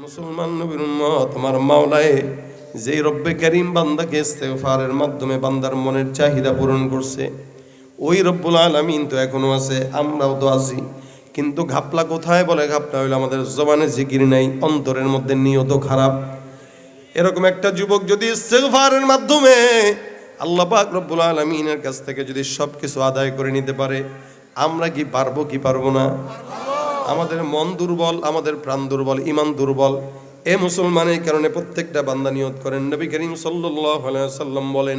মুসলমান নবীর উম্মত, তোমার মাওলায় যেই রব্বে করিম বান্দাকে ইস্তেগফারের মাধ্যমে বান্দার মনের চাহিদা পূরণ করছে, ওই রব্বুল আলামিন তো এখনও আছে, আমরাও তো আছি। কিন্তু ঘাপলা কোথায় বলে ঘাপলা হইল, আমাদের জবানে জিকির নাই, অন্তরের মধ্যে নিয়ত খারাপ। এরকম একটা যুবক যদি ইস্তেগফারের মাধ্যমে আল্লাহ পাক রব্বুল আলামিনের কাছ থেকে যদি সব কিছু আদায় করে নিতে পারে, আমরা কি পারব কি পারব না? আমাদের মন দুর্বল, আমাদের প্রাণ দুর্বল, ইমান দুর্বল। এ মুসলমানের কারণে প্রত্যেকটা বান্দা নিয়ত করেন। নবী করিম সাল্লাম বলেন,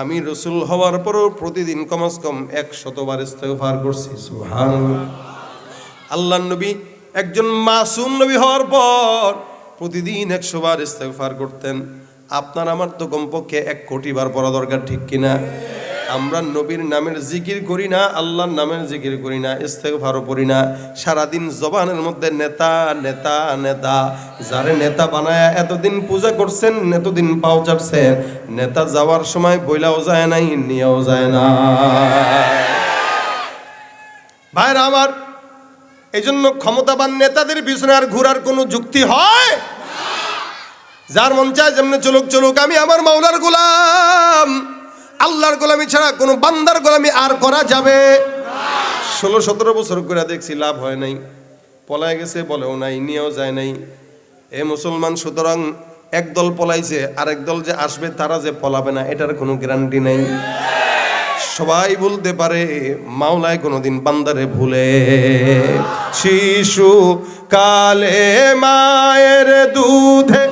আমি রসুল হওয়ার পরও প্রতিদিন কমাস কম এক শতবার ইস্তেগফার করছি। আল্লাহ নবী একজন মাসুম নবী হওয়ার পর প্রতিদিন একশো বার ইস্তেগফার করতেন। আপনার, আমার তো কমপক্ষে এক কোটি বার পড়া দরকার, ঠিক কিনা? আমরা নবীর নামের জিকির করি না, আল্লাহর নামের জিকির করি না, ইস্তেগফারও করি না। সারাদিন জবানের মধ্যে নেতা নেতা নেতা, যারে নেতা বানায় এতদিন পূজা করছেন, এতদিন পাও চাটছেন, নেতা যাওয়ার সময় বইলাও যায় নাই, নিয়েও যায় না। ভাইরা আমার এই জন্য ক্ষমতাবান নেতাদের পিছনে আর ঘোরার কোনো যুক্তি হয়? যার মন চায় যেমনি চলুক চলুক, আমি আমার মাওলার গোলাম। আল্লাহর গোলামি ছাড়া কোনো বান্দার গোলামি আর করা যাবে ষোলো, সতেরো বছর করে দেখছি লাভ হয় নাই। পলায় গেছে বলেও নাই, নিয়েও যায় নাই। এ মুসলমান, সুতরাং একদল পলাইছে, আরেক দল যে আসবে তারা যে পলাবে না, এটার কোনো গ্যারান্টি নেই। সবাই বলতে পারে, মাওলায় কোনোদিন বান্দারে ভুলে। শিশু কালে মায়ের দুধে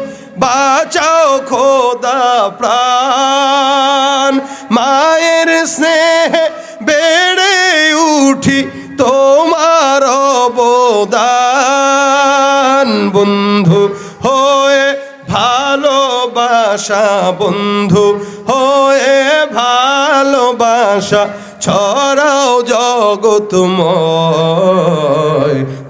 বাঁচাও খোদা প্রাণ। মায়ের স্নেহে বেড়ে উঠি তোমার অবদান। বন্ধু হয়ে ভালোবাসা, বন্ধু হয়ে ভালোবাসা, ছড়াও জগতময়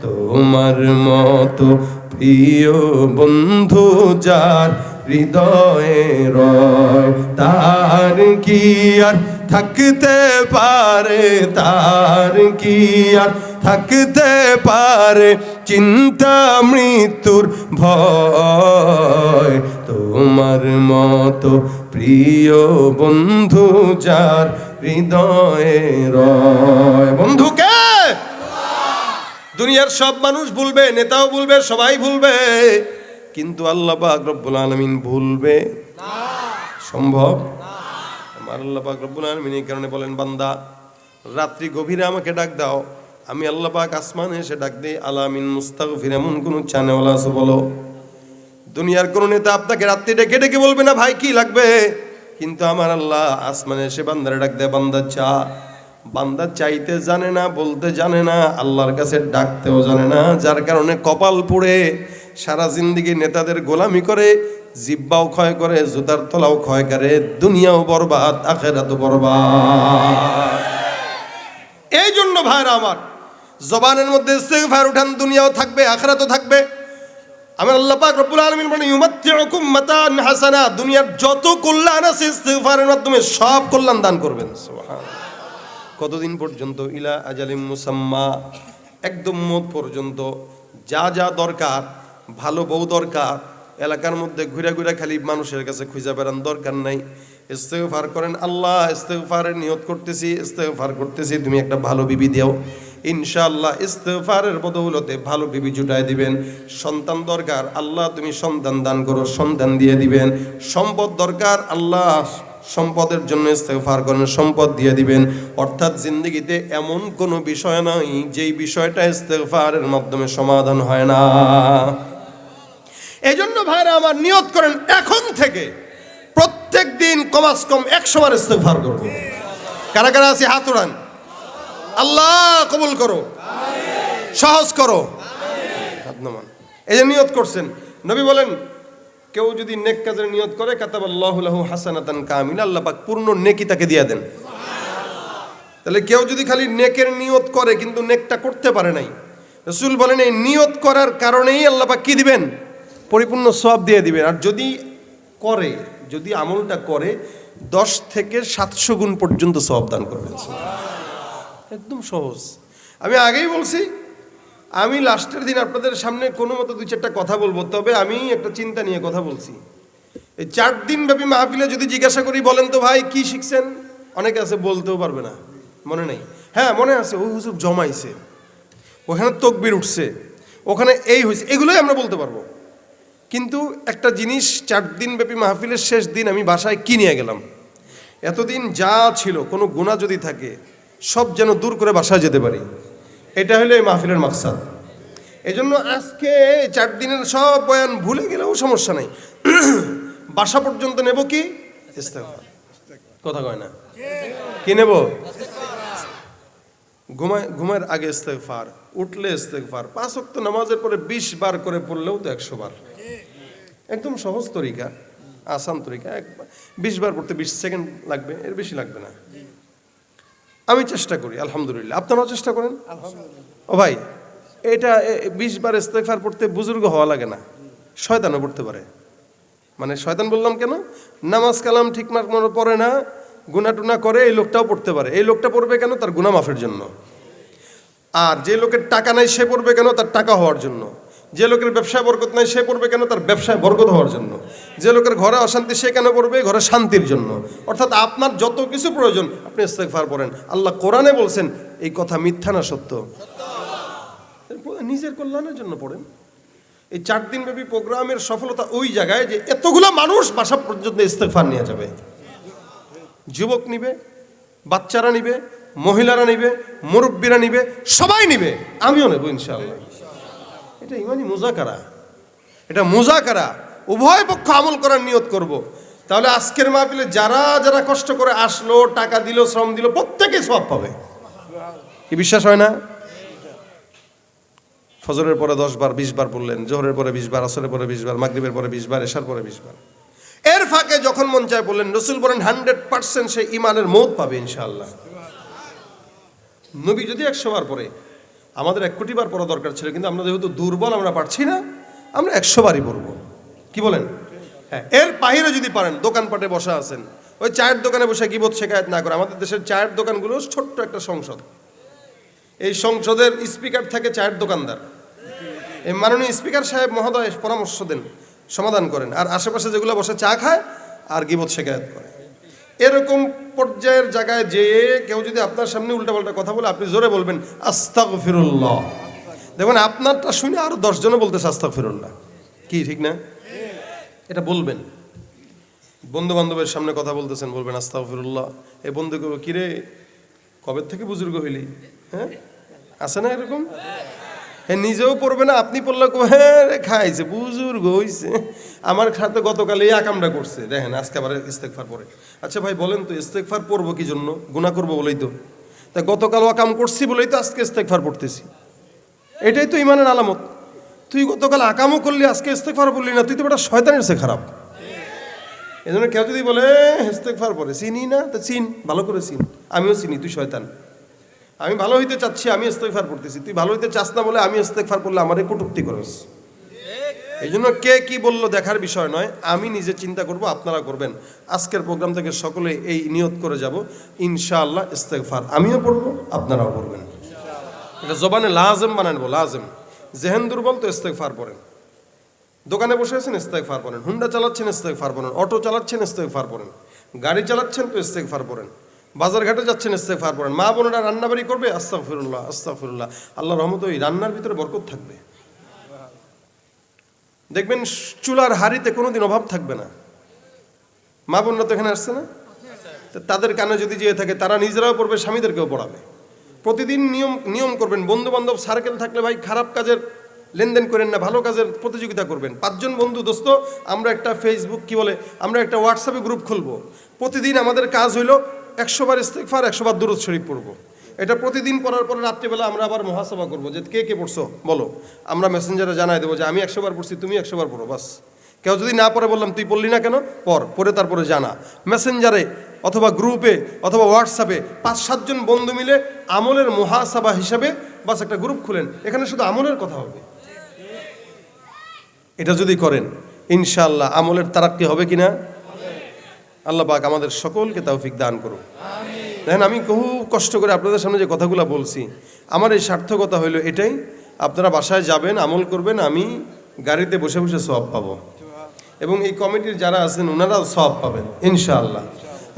তোমার মতো প্রিয় বন্ধু যার হৃদয়ে রয়। তার কি আর থাকতে পারে? তার কি আর থাকতে পারে? চিন্তা মৃত্যুর ভয়। তোমার মতো প্রিয় বন্ধু যার হৃদয়ে রয়। বন্ধুকে দুনিয়ার সব মানুষ ভুলবে, নেতাও ভুলবে, সবাই ভুলবে। কিন্তু আল্লাহ পাক রব্বুল আলমিন ভুলবে? সম্ভব? আমার আল্লাহ পাক রব্বুল আলমিন এই কারণে বলেন বান্দা রাত্রি গভীরে আমাকে ডাক দাও। আমি আল্লাহ পাক আসমানে এসে ডাক দিই আলামিন মুস্তাগফির এমন কোন চানেওয়ালা আছে বলো। দুনিয়ার কোন নেতা আপনাকে রাত্রি ডেকে ডেকে বলবে না ভাই কি লাগবে? কিন্তু আমার আল্লাহ আসমানে এসে বান্দারে ডাক দেয় বান্দা চা। বান্দা চাইতে জানে না বলতে জানে না আল্লাহর কাছে ডাকতেও জানে না যার কারণে কপাল পুড়ে। সারা জিন্দিগি নেতাদের গোলামি করে, জিব্বাও ক্ষয় করে, জুতার তলাও ক্ষয় করে, দুনিয়াও বরবাদ, আখেরাতও বরবাদ। এই জন্য ভাইরা আমার, জবানের মধ্যে ইস্তেগফার উঠান, দুনিয়াও থাকবে, আখেরাতও থাকবে। আমার আল্লাহ পাক রব্বুল আলামিন বলেন, ইউমাত্তিউকুম মাতান হাসানা দুনিয়ার যত কল্যাণ আছে ইস্তেগফারের মাধ্যমে সব কল্যাণ দান করবেন। কতদিন পর্যন্ত? ইলা আজালিম মুসাম্মা। একদম মত পর্যন্ত। যা যা দরকার ভালো বউ দরকার। এলাকার মধ্যে ঘুরে ঘুরে খালি মানুষের কাছে খুঁজে বেড়ান দরকার নাই। ইস্তেগফার করেন আল্লাহ ইস্তেগফারের নিয়ত করতেছি, ইস্তেগফার করতেছি, তুমি একটা ভালো বিবি দাও। ইনশাআল্লাহ ইস্তেফারের বদৌলতে ভালো বিবি জুটায় দিবেন। সন্তান দরকার, আল্লাহ তুমি সন্তান দান করো, সন্তান দিয়ে দিবেন। সম্পদ দরকার, আল্লাহ সম্পদের জন্য ইস্তেগফার করেন, সম্পদ দিয়ে দিবেন। অর্থাৎ জিন্দগিতে এমন কোনো বিষয় নাই, যেই বিষয়টা ইস্তেফারের মাধ্যমে সমাধান হয় না। এই জন্য ভাইরা আমার নিয়ত করেন, এখন থেকে প্রত্যেক দিন কমাস কম একশো বার ইস্তেগফার করব কারা কারা আছে? হাত উড়ান। আল্লাহ কবুল করো। সহজ করো। এই যে নিয়ত করছেন, নবী বলেন, কেউ যদি নেক কাজের নিয়ত করে, কাতাবাল্লাহু লাহু হাসানাতান কামিলা, আল্লাহ পাক পূর্ণ নেকি তাকে দিয়ে দেন। তাহলে কেউ যদি খালি নেকের নিয়ত করে, কিন্তু নেকটা করতে পারে নাই। রসুল বলেন, এই নিয়ত করার কারণেই আল্লাহ পাক কি দিবেন? পরিপূর্ণ সব দিয়ে দিবেন। আর যদি করে, যদি আমলটা করে, দশ থেকে সাতশো গুণ পর্যন্ত সব দান করবেন। একদম সহজ। আমি আগেই বলছি, আমি লাস্টের দিন আপনাদের সামনে কোনো মতো দুই চারটা কথা বলব, তবে আমি একটা চিন্তা নিয়ে কথা বলছি। এই চার দিন ব্যাপী মাহফিলে যদি জিজ্ঞাসা করি, বলেন তো ভাই, কি শিখছেন? অনেকে আছে, বলতেও পারবে না। মনে নেই। হ্যাঁ মনে আছে, ওই হুজুর জমাইছে। ওখানে তকবির উঠছে। ওখানে এই হয়েছে এগুলোই আমরা বলতে পারব। কিন্তু একটা জিনিস চার দিন ব্যাপী মাহফিলের শেষ দিন আমি বাসায় কি নিয়ে গেলাম? এতদিন যা ছিল, কোনো গুণা যদি থাকে, সব যেন দূর করে বাসায় যেতে পারি। এটা হলো এই মাহফিলের মাকসাদ। এই জন্য আজকে চার দিনের সব বয়ান ভুলে গেলেও সমস্যা নেই। বাসা পর্যন্ত নেব কি। কথা কয় না? কি নেব? ঘুমায় ঘুমায়ের আগে ইস্তেগফার, উঠলে ইস্তেগফার, পাঁচ ওয়াক্ত নামাজের পরে বিশ বার করে পড়লেও তো একশো বার। একদম সহজ তরিকা আসান তরিকা এক বিশ বার পড়তে বিশ সেকেন্ড লাগবে এর বেশি লাগবে না। আমি চেষ্টা করি আলহামদুলিল্লাহ। আপনারাও চেষ্টা করেন? ও ভাই এটা বিশ বার ইস্তেগফার পড়তে বুজুর্গ হওয়া লাগে না। শয়তানও পড়তে পারে। মানে শয়তান বললাম কেন? নামাজ কালাম ঠিক মতো পড়ে না গুনা টুনা করে এই লোকটাও পড়তে পারে। এই লোকটা পড়বে কেন? তার গুনা মাফের জন্য। আর যে লোকের টাকা নাই সে পড়বে কেন? তার টাকা হওয়ার জন্য। যে লোকের ব্যবসায় বরকত নাই, সে পড়বে কেন তার ব্যবসায় বরকত হওয়ার জন্য? যে লোকের ঘরে অশান্তি, সে কেন পড়বে ঘরে শান্তির জন্য? অর্থাৎ আপনার যত কিছু প্রয়োজন, আপনি ইস্তেগফার পড়েন। আল্লাহ কোরআনে বলছেন, এই কথা মিথ্যা না সত্য। নিজের কল্যাণের জন্য পড়েন। এই চার দিন ব্যাপী প্রোগ্রামের সফলতা ওই জায়গায় যে এতগুলো মানুষ বাসা পর্যন্ত ইস্তেগফার নিয়ে যাবে। যুবক নিবে, বাচ্চারা নিবে, মহিলারা নিবে, মুরব্বীরা নিবে, সবাই নিবে। আমিও নেব ইনশাআল্লাহ। এটা ইমানি মুজাকারা। এটা মুজাকারা। উভয় পক্ষ আমল করার নিয়ত করব। তাহলে আজকের মাহফিলে যারা যারা কষ্ট করে আসলো, টাকা দিল, শ্রম দিল প্রত্যেকে সব পাবে। কি বিশ্বাস হয় না? ফজরের পরে দশ বার, বিশ বার পড়লেন, জোহরের পরে বিশ বার, আসরের পরে বিশ বার, মাগরিবের পরে বিশ বার, এশার পরে বিশ বার। এর ফাঁকে যখন মন চায় বললেন রসুল বলেন, হান্ড্রেড পার্সেন্ট সে ইমানের মৌত পাবে ইনশাআল্লাহ। নবী যদি একশো বার পরে আমাদের এক কোটি বার পড়া দরকার ছিল, কিন্তু আমরা যেহেতু দুর্বল, আমরা পারছি না, আমরা একশো বারই পড়ব। কি বলেন? হ্যাঁ এর বাইরে যদি পারেন, দোকানপাটে বসা আছেন, ওই চায়ের দোকানে বসে গিবত শেখায়ত না করে আমাদের দেশের চায়ের দোকানগুলো ছোট্ট একটা সংসদ। এই সংসদের স্পিকার থাকে চায়ের দোকানদার। এই মাননীয় স্পিকার সাহেব মহোদয় পরামর্শ দেন, সমাধান করেন, আর আশেপাশে যেগুলো বসে চা খায়, আর গিবত শেখায়ত করে। এরকম পর্যায়ের জায়গায় যেয়ে কেউ যদি আপনার সামনে উল্টাপাল্টা কথা বলে, আপনি জোরে বলবেন আস্তাক ফিরুল্লাহ দেখবেন আপনারটা শুনে আরও দশজনে বলতেছে আস্তাক ফিরুল্লাহ কি, ঠিক না? এটা বলবেন। বন্ধু বান্ধবের সামনে কথা বলতেছেন, বলবেন আস্তাক ফিরুল্লাহ এ বন্ধু কিরে, কবে থেকে বুজুর্গ হইলি? হ্যাঁ? আছে না এরকম? হ্যাঁ নিজেও পড়বে না, আপনি পড়লে হ্যাঁ খাইছে, বুজুর্গ হইছে। আমার সাথে গতকাল এই আকামটা করছে, দেখেন, আজকে আবার ইস্তেকফার পরে। আচ্ছা ভাই, বলেন তো ইস্তেকফার পড়ব কি জন্য? গুণা করব বলেই তো। তা গতকাল আকাম করছি বলেই তো আজকে ইস্তেকফার পড়তেছি। এটাই তো ইমানের আলামত। তুই গতকাল আকামও করলি, আজকে ইস্তেকফার পড়লি না, তুই তো বেটা শয়তানের সে খারাপ। এই জন্য কেউ যদি বলে ইস্তেকফার পরে চিনি না? তো চিন, ভালো করে চিন। আমিও চিনি, তুই শয়তান। আমি ভালো হইতে চাচ্ছি, আমি ইস্তেকফার পড়তেছি। তুই ভালো হইতে চাস না বলে আমি ইস্তেকফার পড়লে আমার কটুক্তি করস। এই জন্য কে কি বলল দেখার বিষয় নয়, আমি নিজে চিন্তা করব, আপনারা করবেন। আজকের প্রোগ্রাম থেকে সকলে এই নিয়ত করে যাব, ইনশাআল্লাহ ইস্তেকফার আমিও পড়ব, আপনারাও পড়বেন। এটা জবানে লাজেম বানানবো লাজেম। জেহেন দুর্বল তো ইস্তেকফার পড়েন। দোকানে বসে আছেন ইস্তেকফার পড়েন। হুন্ডা চালাচ্ছেন ইস্তেকফার পড়েন। অটো চালাচ্ছেন ইস্তেকফার পড়েন। গাড়ি চালাচ্ছেন তো ইস্তেকফার পড়েন। বাজার ঘাটে যাচ্ছেন ইস্তেকফার পড়েন। মা বোনেরা রান্নাবাড়ি করবে, আস্তাগফিরুল্লাহ আস্তাগফিরুল্লাহ। আল্লাহ রহমত ওই রান্নার ভিতরে বরকত থাকবে। দেখবেন চুলার হাড়িতে কোনোদিন অভাব থাকবে না। মা বোনরা তো এখানে আসছে না? তাদের কানে যদি যেয়ে থাকে, তারা নিজেরাও পড়বে, স্বামীদেরকেও পড়াবে। প্রতিদিন নিয়ম নিয়ম করবেন বন্ধু বান্ধব সার্কেল থাকলে ভাই খারাপ কাজের লেনদেন করেন না, ভালো কাজের প্রতিযোগিতা করবেন। পাঁচজন বন্ধু, দোস্ত, আমরা একটা ফেসবুক কি বলে, আমরা একটা হোয়াটসঅ্যাপে গ্রুপ খুলবো। প্রতিদিন আমাদের কাজ হইল একশো বার ইস্তেকফার একশো বার দুরুদ শরীফ পড়ব। এটা প্রতিদিন পড়ার পরে রাত্রিবেলা আমরা আবার মহাসভা করব। যে কে কে পড়ছো, বলো। আমরা মেসেঞ্জারে জানাই দেবো যে, আমি একশো বার পড়ছি, তুমি একশো বার পড়ো, বাস। কেউ যদি না পড়ে, বললাম, তুই পড়লি না কেন? পর পরে তারপরে জানা। মেসেঞ্জারে অথবা গ্রুপে অথবা হোয়াটসঅ্যাপে পাঁচ সাতজন বন্ধু মিলে আমলের মহাসভা হিসাবে বাস একটা গ্রুপ খুলেন। এখানে শুধু আমলের কথা হবে। এটা যদি করেন ইনশাল্লাহ আমলের তারাক্কি হবে কিনা? আল্লাহ পাক আমাদের সকলকে তৌফিক দান করুন। দেখেন, আমি বহু কষ্ট করে আপনাদের সামনে যে কথাগুলো বলছি, আমার এই সার্থকতা হইল এটাই, আপনারা বাসায় যাবেন, আমল করবেন, আমি গাড়িতে বসে বসে সব পাবো। এবং এই কমিটির যারা আছেন, ওনারাও সব পাবেন, ইনশাআল্লাহ।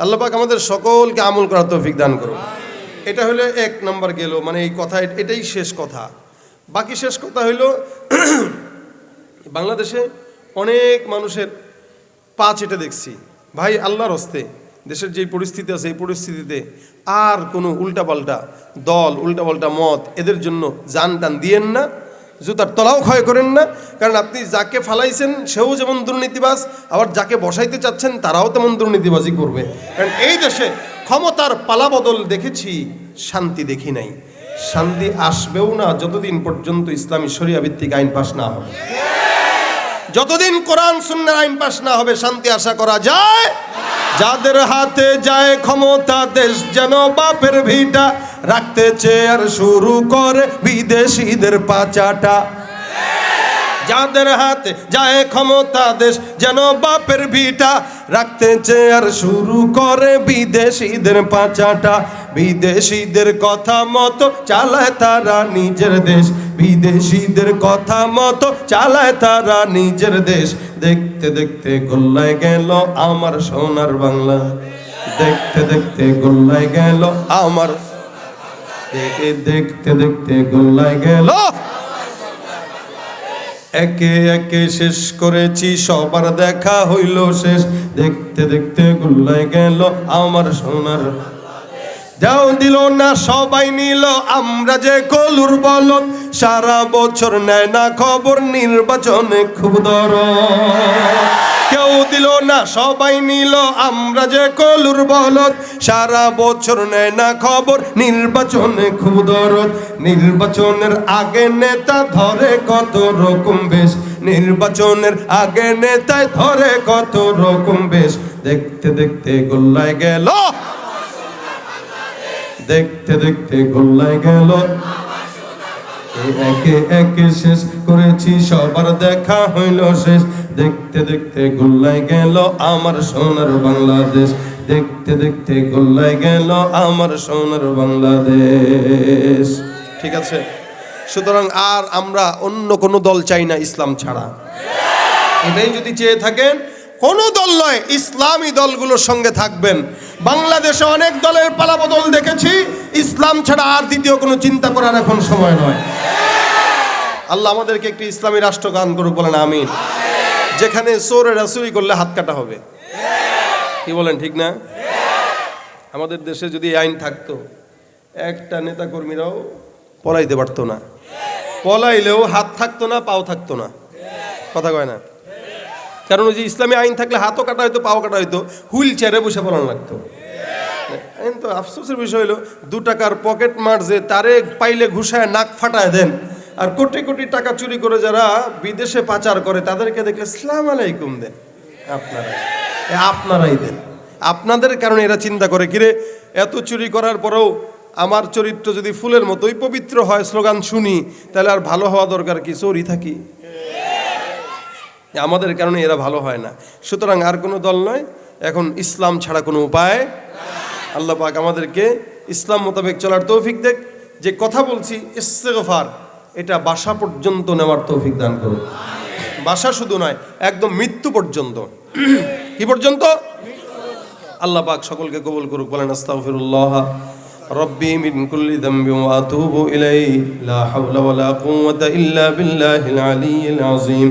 আল্লাহ পাক আমাদের সকলকে আমল করার তৌফিক দান করুন। এটা হলো এক নম্বর গেল মানে এই কথা, এটাই শেষ কথা। বাকি শেষ কথা হইল, বাংলাদেশে অনেক মানুষের পা চেটে দেখছি। ভাই, আল্লাহর হস্তে, দেশের যে পরিস্থিতি আছে, এই পরিস্থিতিতে আর কোনো উল্টাপাল্টা দল, উল্টাপাল্টা মত এদের জন্য জান টান দিয়েন না, জুতার তলাও ক্ষয় করেন না। কারণ আপনি যাকে ফালাইছেন, সেও যেমন দুর্নীতিবাজ, আবার যাকে বসাইতে চাচ্ছেন, তারাও তেমন দুর্নীতিবাজি করবে। কারণ এই দেশে ক্ষমতার পালাবদল দেখেছি, শান্তি দেখি নাই। শান্তি আসবেও না যতদিন পর্যন্ত ইসলামী শরিয়া ভিত্তিক আইন পাশ না হবে। যতদিন কোরআন সুন্নার আইন পাশ না হবে, শান্তি আশা করা যায়? যাদের হাতে যায় ক্ষমতা, দেশ যেন বাপের ভিটা রাখতে চেয়ার শুরু করে বিদেশিদের পাচাটা। যাদের হাতে যায় ক্ষমতা, দেশ যেন বাপের ভিটা রাখতে চেয়ার শুরু করে বিদেশিদের পাচাটা। বিদেশিদের কথা মতো চালায় তারা নিজের দেশ। বিদেশিদের কথা মতো চালায় তারা নিজের দেশ। দেখতে দেখতে গোল্লায় গেল আমার সোনার বাংলা। দেখতে দেখতে গোল্লায় গেল আমার দেখে দেখতে দেখতে গোল্লায় গেল একে একে শেষ করেছি, সবার দেখা হইল শেষ। দেখতে দেখতে গুল্লায় গেল আমার সোনার যাও দিল না, সবাই নিল। আমরা যে কলুর বল সারা বছর নেয় না খবর, নির্বাচনে খুব দর কেউ দিল না, সবাই নিল। আমরা যে কলুর বলদ, সারা বছর নেয় না খবর, নির্বাচনে খুব দরদ। নির্বাচনের আগে নেতা ধরে কত রকম বেশ। নির্বাচনের আগে নেতায় ধরে কত রকম বেশ। দেখতে দেখতে গোল্লায় গেল। দেখতে দেখতে গোল্লায় গেল। একে একে শেষ করেছি, সবার দেখা হইল শেষ। দেখতে দেখতে গোল্লায় গেল আমার সোনার বাংলাদেশ। দেখতে দেখতে গোল্লায় গেল আমার সোনার বাংলাদেশ। ঠিক আছে? সুতরাং আর আমরা অন্য কোনো দল চাই না ইসলাম ছাড়া। এটাই যদি চেয়ে থাকেন, কোন দল নয়, ইসলামী দলগুলোর সঙ্গে থাকবেন। বাংলাদেশে অনেক দলের পালাবদল দেখেছি। ইসলাম ছাড়া আর দ্বিতীয় কোনো চিন্তা করার এখন সময় নয়। আল্লাহ আমাদেরকে একটি ইসলামী রাষ্ট্র গান করুক, বলেন আমিন। যেখানে চোরেরা চুরি করলে হাত কাটা হবে। কি বলেন, ঠিক না? আমাদের দেশে যদি আইন থাকতো, একটা নেতা কর্মীরাও পলাইতে পারতো না। পলাইলেও হাত থাকতো না, পাও থাকতো না। কথা কয় না? কারণ ওই যে ইসলামী আইন থাকলে হাতও কাটা হইতো, পাও কাটা হইতো, হুইল চেয়ারে বসে পড়ানো লাগতো। আইন তো আফসোসের বিষয় হলো, দু টাকার পকেট মার যে তারে পাইলে ঘুষায় নাক ফাটায় দেন, আর কোটি কোটি টাকা চুরি করে যারা বিদেশে পাচার করে, তাদেরকে দেখলে সালাম আলাইকুম দেন। আপনারা আপনারাই দেন। আপনাদের কারণে এরা চিন্তা করে, কিরে, এত চুরি করার পরেও আমার চরিত্র যদি ফুলের মতোই পবিত্র হয়, স্লোগান শুনি, তাহলে আর ভালো হওয়া দরকার কি? চোরই থাকি। আমাদের কারণে এরা ভালো হয় না। সুতরাং আর কোনো দল নয়, এখন ইসলাম ছাড়া কোনো উপায় আল্লাহ পাক আমাদেরকে ইসলাম মোতাবেক চলার তৌফিক দেখ যে কথা বলছি, ইস্তেগফার, এটা বাসা পর্যন্ত নেওয়ার তৌফিক দান করুন। বাসা শুধু নয়, একদম মৃত্যু পর্যন্ত। কি পর্যন্ত? আল্লাহ পাক সকলকে কবুল করুক, বলেন, আস্তাগফিরুল্লাহ। রব্বি মিন কুল্লি যামবি ওয়া আতুবু ইলাইহি, লা হাওলা ওয়ালা কুওয়াতা ইল্লা বিল্লাহিল আযীম।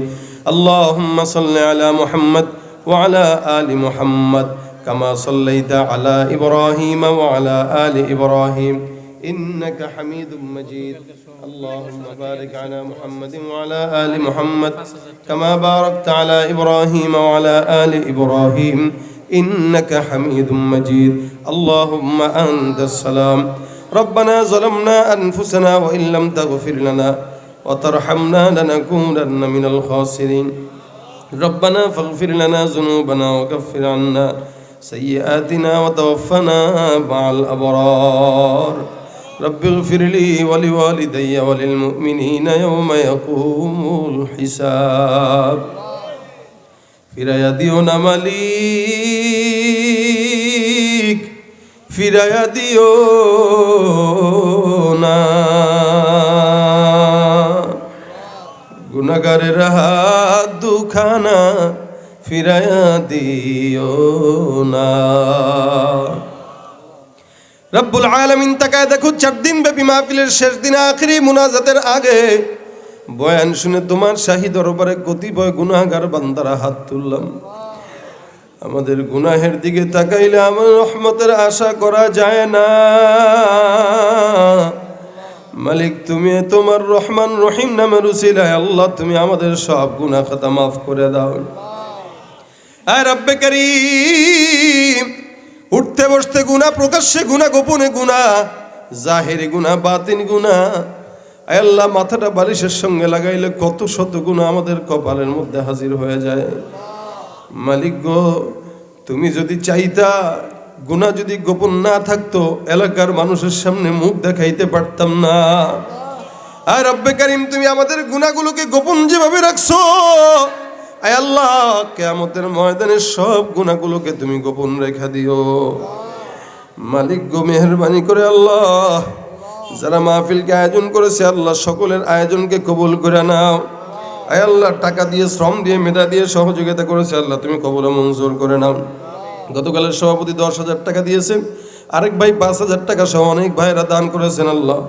اللهم صل على محمد وعلى آل محمد كما صليت على إبراهيم وعلى آل إبراهيم إنك حميد مجيد اللهم بارك على محمد وعلى آل محمد كما باركت على إبراهيم وعلى آل إبراهيم إنك حميد مجيد اللهم أنت السلام ربنا ظلمنا أنفسنا وإن لم تغفر لنا وترحمنا لنكونن من الخاسرين ربنا فاغفر لنا ذنوبنا وكفر عنا سيئاتنا وتوفنا مع الأبرار رب اغفر لي ولوالدي وللمؤمنين يوم يقوم الحساب ফিরাইয়া দিও না মালিক ফিরাইয়া দিও না গুনাগারের হাত দুখানা ফিরায়া দিও না। রব্বুল আলমিন তাকায় দেখো, চার দিন ব্যাপী মাহফিলের শেষ দিন আখরি মুনাজাতের আগে বয়ান শুনে তোমার শাহী দরবারে কতিপয় গুনাহগার বান্দারা হাত তুললাম। আমাদের গুনাহের দিকে তাকাইলে আমার রহমতের আশা করা যায় না। মালিক, তুমি তোমার রহমান রহিম নামের উসিলায় আল্লাহ, তুমি আমাদের সব গুনাহ খাতা মাফ করে দাও। আর রব্বে করিম, উঠতে বসতে গুণা প্রকাশ্যে গুণা গোপনে গুণা জাহেরি গুণা বাতিন গুণা আয় আল্লাহ, মাথাটা বালিশের সঙ্গে লাগাইলে কত শত গুণা আমাদের কপালের মধ্যে হাজির হয়ে যায়। মালিক গো, তুমি যদি চাইতা গুণা যদি গোপন না থাকতো, এলাকার মানুষের সামনে মুখ দেখাইতে পারতাম না। আর রব্বে কারিম, তুমি আমাদের গুণাগুলোকে গোপন যেভাবে রাখছো, আয় আল্লাহ, কেয়ামতের ময়দানে সব গুণাগুলোকে তুমি গোপন রেখা দিও। মালিক গো, মেহরবানি করে আল্লাহ, যারা মাহফিলকে আয়োজন করেছে, আল্লাহ সকলের আয়োজনকে কবুল করে নাও। আয় আল্লাহ, টাকা দিয়ে, শ্রম দিয়ে, মেধা দিয়ে সহযোগিতা করেছে, আল্লাহ তুমি কবুল মঞ্জুর করে নাও। গতকালের সভাপতি দশ হাজার টাকা দিয়েছেন। আরেক ভাই পাঁচ হাজার টাকা সহ অনেক ভাইরা দান করেছেন, আল্লাহ।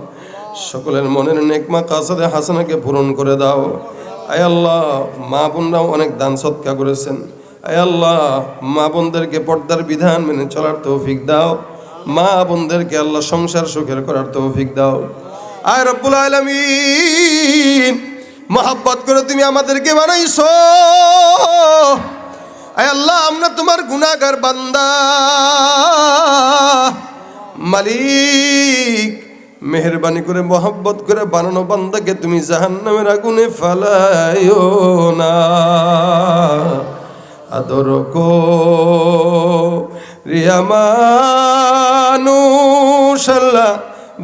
সকলের মনের নেকমা কাসাদে হাসানাকে পূরণ করে দাও। আয় আল্লাহ, মা বোনরাও অনেক দান সৎকা করেছেন। আয় আল্লাহ, মা বোনদেরকে পর্দার বিধান মেনে চলার তৌফিক দাও। মা বোনদেরকে আল্লাহ সংসার সুখের করার তৌফিক দাও। আয় রব্বুল আলামিন, মহাব্বত করে তুমি আমাদেরকে বানাইছো। আয় আল্লাহ, আমরা তোমার গুনাহগার বান্দা। মালিক, মেহরবানি করে, মোহাব্বত করে বানানো বান্দাকে তুমি জাহান্নামের আগুনে ফালাইও না। আদর কো রিয়ামানুষাল্লাহ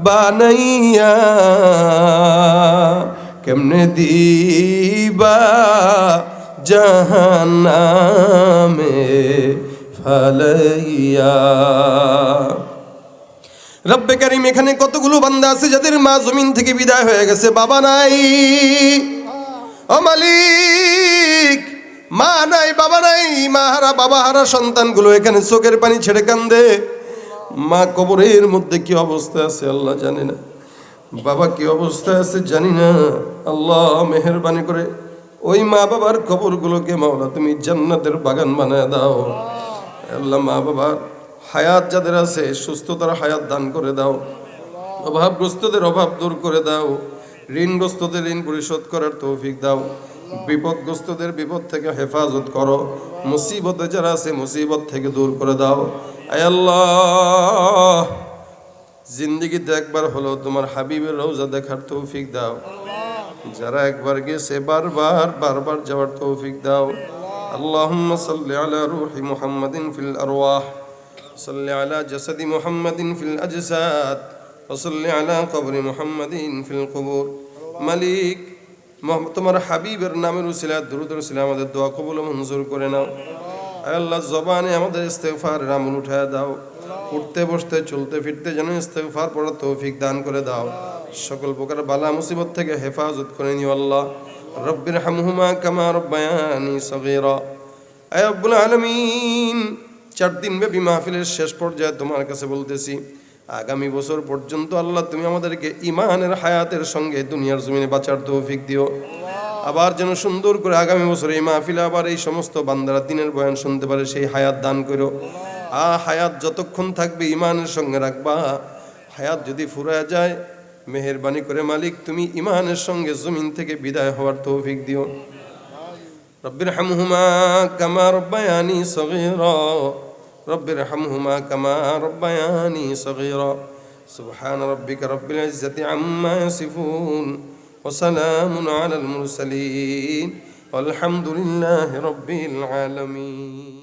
বানাইয়া, কেমনে দিবা জাহান্নামে ফালাইয়া। রব্বে কারিম, এখানে কতগুলো বান্দা আছে যাদের মা জমিন থেকে বিদায় হয়ে গেছে? বাবা নাই, ও মালিক, মা নাই, বাবা নাই মা হারা বাবা হারা সন্তানগুলো এখানে চোখের পানি ছেড়ে কান্দে। মা কবরের মধ্যে কি অবস্থা আছে আল্লাহ জানে না। বাবা কি অবস্থা আছে জানি না। আল্লাহ মেহরবানি করে ওই মা বাবার কবরগুলোকে মাওলা, তুমি জান্নাতের বাগান বানায় দাও। আল্লাহ মা বাবার হায়াত যাদের আছে, সুস্থতার হায়াত দান করে দাও। অভাবগ্রস্তদের অভাব দূর করে দাও। ঋণগ্রস্তদের ঋণ পরিশোধ করার তৌফিক দাও। বিপদগ্রস্তদের বিপদ থেকে হেফাজত করো। মুসিবতে যারা আছে, মুসিবত থেকে দূর করে দাও। আল্লাহ, জিন্দিগিতে একবার হলো তোমার হাবিবের রোজা দেখার তৌফিক দাও। যারা একবার গেছে বারবার বারবার যাওয়ার তৌফিক দাও اللهم صل على روح محمد في الأرواح صل على جسد محمد في الأجساد وصل على قبر محمد في القبور মালিক মোহাম্মদ তোমার হাবিবের নামের উসিলা দ্রুত উসিলা আমাদের দোয়া কবুল ও মঞ্জুর করে নাও আয় আল্লাহ জবানে আমাদের ইস্তেগফার রামুন উঠায় দাও উঠতে বসতে চলতে ফিরতে যেন ইস্তেগফার পড়ার তৌফিক দান করে দাও সকল প্রকার বালা মুসিবত থেকে হেফাজত করে নিও আল্লাহ। রব্বির হামহুমা কামা রব্বায়ানি সগীরা। আয় রব্বুল আলামিন, চার দিন ব্যাপী মাহফিলের শেষ পর্যায়ে তোমার কাছে বলতেছি, আগামী বছর পর্যন্ত আল্লাহ তুমি আমাদেরকে ইমানের হায়াতের সঙ্গে দুনিয়ার জমিনে বাঁচার তৌফিক দিও। আবার যেন সুন্দর করে আগামী বছর এই মাহফিলে আবার এই সমস্ত বান্দারা দিনের বয়ান শুনতে পারে, সেই হায়াত দান করো। আ হায়াত যতক্ষণ থাকবে ইমানের সঙ্গে রাখবা, হায়াত যদি ফুরায় যায় মেহেরবানি করে মালিক তুমি ইমানের সঙ্গে জমিন থেকে বিদায় হওয়ার তৌফিক দিও رب ارحمهما كما ربياني صغيرا رب ارحمهما كما ربياني صغيرا سبحان ربك رب العزة عما يصفون وسلام على المرسلين والحمد لله رب العالمين